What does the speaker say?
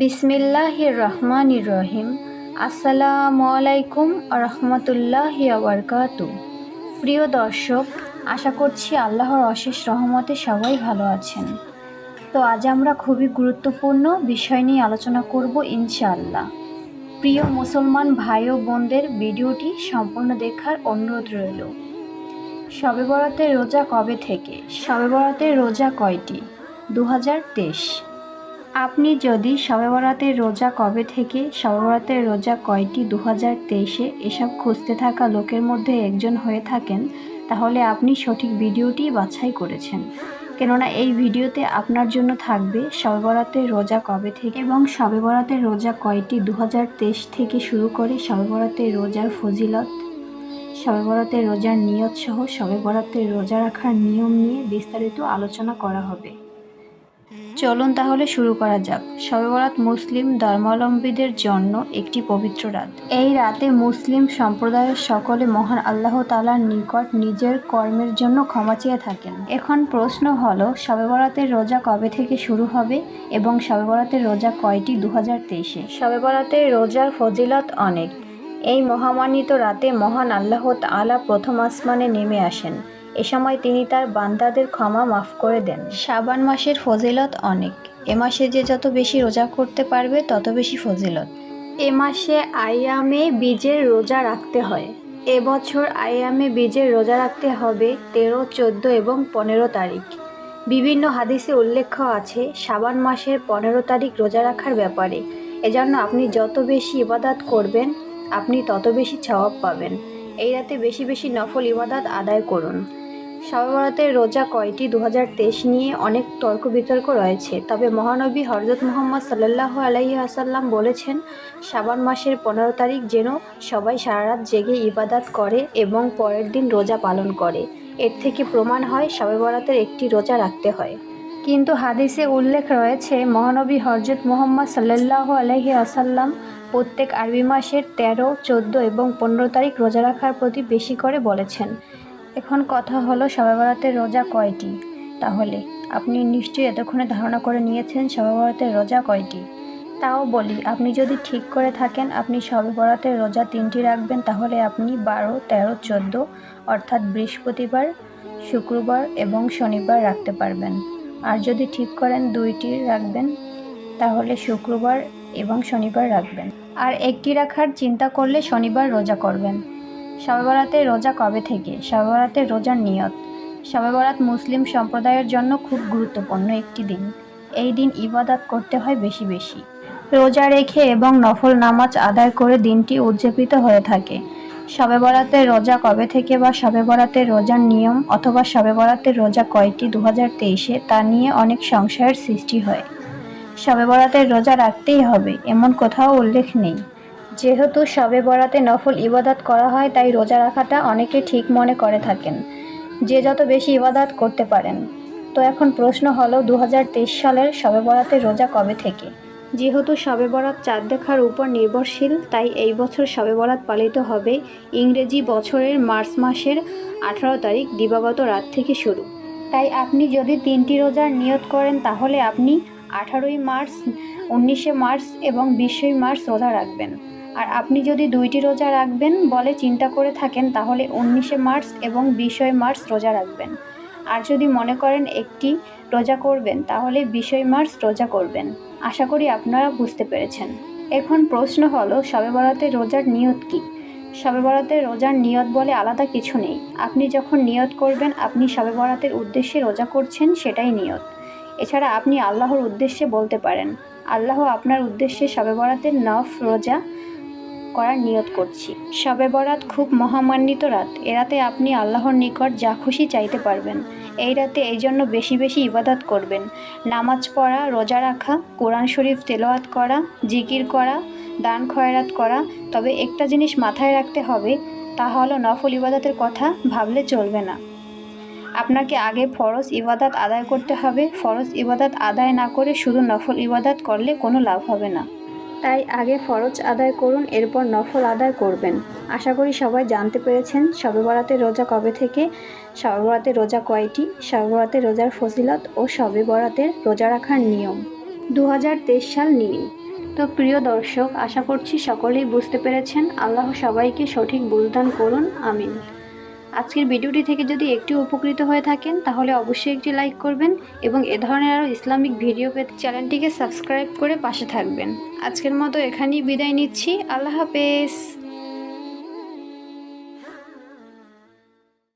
বিসমিল্লাহির রহমানির রহিম। আসসালামু আলাইকুম রহমতুল্লাহি আবরকাতু প্রিয় দর্শক, আশা করছি আল্লাহর অশেষ রহমতে সবাই ভালো আছেন। তো আজ আমরা খুবই গুরুত্বপূর্ণ বিষয় নিয়ে আলোচনা করব ইনশাআল্লাহ। প্রিয় মুসলমান ভাই ও বোনদের ভিডিওটি সম্পূর্ণ দেখার অনুরোধ রইল। শবে বরাতের রোজা কবে থেকে? সবে বরাতের রোজা কয়টি? দু হাজার তেইশ। আপনি যদি শবে বরাতের রোজা কবে থেকে শবে বরাতের রোজা কয়টি দু হাজার তেইশে এসব খুঁজতে থাকা লোকের মধ্যে একজন হয়ে থাকেন, তাহলে আপনি সঠিক ভিডিওটি বাছাই করেছেন। কেননা এই ভিডিওতে আপনার জন্য থাকবে শবে বরাতের রোজা কবে থেকে এবং শবে বরাতের রোজা কয়টি দু হাজার তেইশ থেকে শুরু করে শবে বরাতের রোজার ফজিলত শবে রোজার নিয়ত সহ শবে বরাতের রোজা রাখার নিয়ম নিয়ে বিস্তারিত আলোচনা করা হবে। চলুন তাহলে শুরু করা যাক। শবে বরাত মুসলিম ধর্মাবলম্বীদের জন্য একটি পবিত্র রাত। এই রাতে মুসলিম সম্প্রদায়ের সকলে মহান আল্লাহ তালার নিকট নিজের কর্মের জন্য ক্ষমা চেয়ে থাকেন। এখন প্রশ্ন হলো শবে বরাতের রোজা কবে থেকে শুরু হবে এবং শবে বরাতের রোজা কয়টি দু হাজার তেইশে? শবে বরাতের রোজার ফজিলত অনেক। এই মহামান্বিত রাতে মহান আল্লাহ তাআলা প্রথম আসমানে নেমে আসেন। এ সময় তিনি তার বান্দাদের ক্ষমা মাফ করে দেন। শাবান মাসের ফজিলত অনেক। এ মাসে যে যত বেশি রোজা করতে পারবে তত বেশি ফজিলত। এ মাসে আইয়ামে বীজের রোজা রাখতে হয়। এবছর আইয়ামে বীজের রোজা রাখতে হবে তেরো চোদ্দ এবং পনেরো তারিখ। বিভিন্ন হাদিসে উল্লেখ আছে শাবান মাসের পনেরো তারিখ রোজা রাখার ব্যাপারে। এজন্য আপনি যত বেশি ইবাদাত করবেন আপনি তত বেশি সওয়াব পাবেন। এই রাতে বেশি বেশি নফল ইবাদাত আদায় করুন। শবে বরাতের রোজা কয়টি? দু হাজার তেইশ নিয়ে অনেক তর্ক বিতর্ক রয়েছে। তবে মহানবী হরজত মোহাম্মদ সাল্লাহ আলাইহি আসাল্লাম বলেছেন শাবান মাসের পনেরো তারিখ যেন সবাই সারা রাত জেগে ইবাদাত করে এবং পরের দিন রোজা পালন করে। এর থেকে প্রমাণ হয় শবে বরাতের একটি রোজা রাখতে হয়। কিন্তু হাদিসে উল্লেখ রয়েছে, মহানবী হরজত মোহাম্মদ সাল্লাহ আলহি আসাল্লাম প্রত্যেক আরবি মাসের তেরো, চোদ্দ এবং পনেরো তারিখ রোজা রাখার প্রতি বেশি করে বলেছেন। এখন কথা হলো শবে বরাতের রোজা কয়টি? তাহলে, আপনি নিশ্চয়ই এতক্ষণে ধারণা করে নিয়েছেন শবে বরাতের রোজা কয়টি? তাও বলি, আপনি যদি ঠিক করে থাকেন, আপনি শবে বরাতের রোজা তিনটি রাখবেন, তাহলে আপনি বারো, তেরো, চোদ্দ, অর্থাৎ বৃহস্পতিবার, শুক্রবার এবং শনিবার রাখতে পারবেন। আর যদি ঠিক করেন দুইটি রাখবেন, তাহলে শুক্রবার এবং শনিবার রাখবেন। আর একটি রাখার চিন্তা করলে শনিবার রোজা করবেন। শবে বরাতের রোজা কবে থেকে? শবে বরাতের রোজার নিয়ত। শবে বরাত মুসলিম সম্প্রদায়ের জন্য খুব গুরুত্বপূর্ণ একটি দিন। এই দিন ইবাদত করতে হয় বেশি বেশি। রোজা রেখে এবং নফল নামাজ আদায় করে দিনটি উদযাপিত হয়ে থাকে। শবে বরাতের রোজা কবে থেকে বা শবে বরাতের রোজার নিয়ম অথবা শবে বরাতের রোজা কয়টি দু হাজার তেইশে তা নিয়ে অনেক সংশয়ের সৃষ্টি হয়। শবে বরাতের রোজা রাখতেই হবে, এমন কোথাও উল্লেখ নেই। যেহেতু শবে বরাতে নফল ইবাদত করা হয়, তাই রোজা রাখাটা অনেকে ঠিক মনে করে থাকেন, যে যত বেশি ইবাদত করতে পারেন। তো এখন প্রশ্ন হলো দু হাজার তেইশ সালের শবে বরাতে রোজা কবে থেকে? যেহেতু শবে বরাত চাঁদ দেখার উপর নির্ভরশীল, তাই এই বছর শবে বরাত পালিত হবে ইংরেজি বছরের মার্চ মাসের আঠারো তারিখ দিবাগত রাত থেকে শুরু। তাই আপনি যদি তিনটি রোজার নিয়ত করেন, তাহলে আপনি আঠারোই মার্চ, উনিশে মার্চ এবং বিশই মার্চ রোজা রাখবেন। আর আপনি যদি দুইটি রোজা রাখবেন বলে চিন্তা করে থাকেন, তাহলে উনিশে মার্চ এবং বিশই মার্চ রোজা রাখবেন। আর যদি মনে করেন একটি রোজা করবেন, তাহলে বিশই মার্চ রোজা করবেন। আশা করি আপনারা বুঝতে পেরেছেন। এখন প্রশ্ন হলো শবে বরাতের রোজার নিয়ত কী? শবে বরাতের রোজার নিয়ত বলে আলাদা কিছু নেই। আপনি যখন নিয়ত করবেন, আপনি শবে বরাতের উদ্দেশ্যে রোজা করছেন, সেটাই নিয়ত। এছাড়া আপনি আল্লাহর উদ্দেশ্যে বলতে পারেন, আল্লাহ আপনার উদ্দেশ্যে শবে বরাতের নফ রোজা করার নিয়ত করছি। শবে বরাত খুব মহামান্বিত রাত। এ রাতে আপনি আল্লাহর নিকট যা খুশি চাইতে পারবেন। এই রাতে এই জন্য বেশি বেশি ইবাদত করবেন। নামাজ পড়া, রোজা রাখা, কোরআন শরীফ তেলাওয়াত করা, জিকির করা, দান খয়রাত করা। তবে একটা জিনিস মাথায় রাখতে হবে, তা হলো নফল ইবাদতের কথা ভাবলে চলবে না। আপনাকে আগে ফরজ ইবাদত আদায় করতে হবে। ফরজ ইবাদত আদায় না করে শুধু নফল ইবাদত করলে কোনো লাভ হবে না। তাই আগে ফরজ আদায় করুন, এরপর নফল আদায় করবেন। আশা করি সবাই জানতে পেরেছেন বরাতের রোজা কবে থেকে বরাতের রোজা কয়টি বরাতের রোজার ফজিলত ও শবে বরাতের রোজা রাখার নিয়ম। দু হাজার তেইশ সাল নিয়ে তো প্রিয় দর্শক, আশা করছি সকলেই বুঝতে পেরেছেন। আল্লাহ সবাইকে সঠিক বুঝদান করুন, আমিন। আজকের ভিডিওটি থেকে যদি একটি উপকৃত হয়ে থাকেন, তাহলে অবশ্যই একটি লাইক করবেন এবং এ ধরনের আরও ইসলামিক ভিডিও পেতে চ্যানেলটিকে সাবস্ক্রাইব করে পাশে থাকবেন। আজকের মতো এখানেই বিদায় নিচ্ছি। আল্লাহ হাফেজ।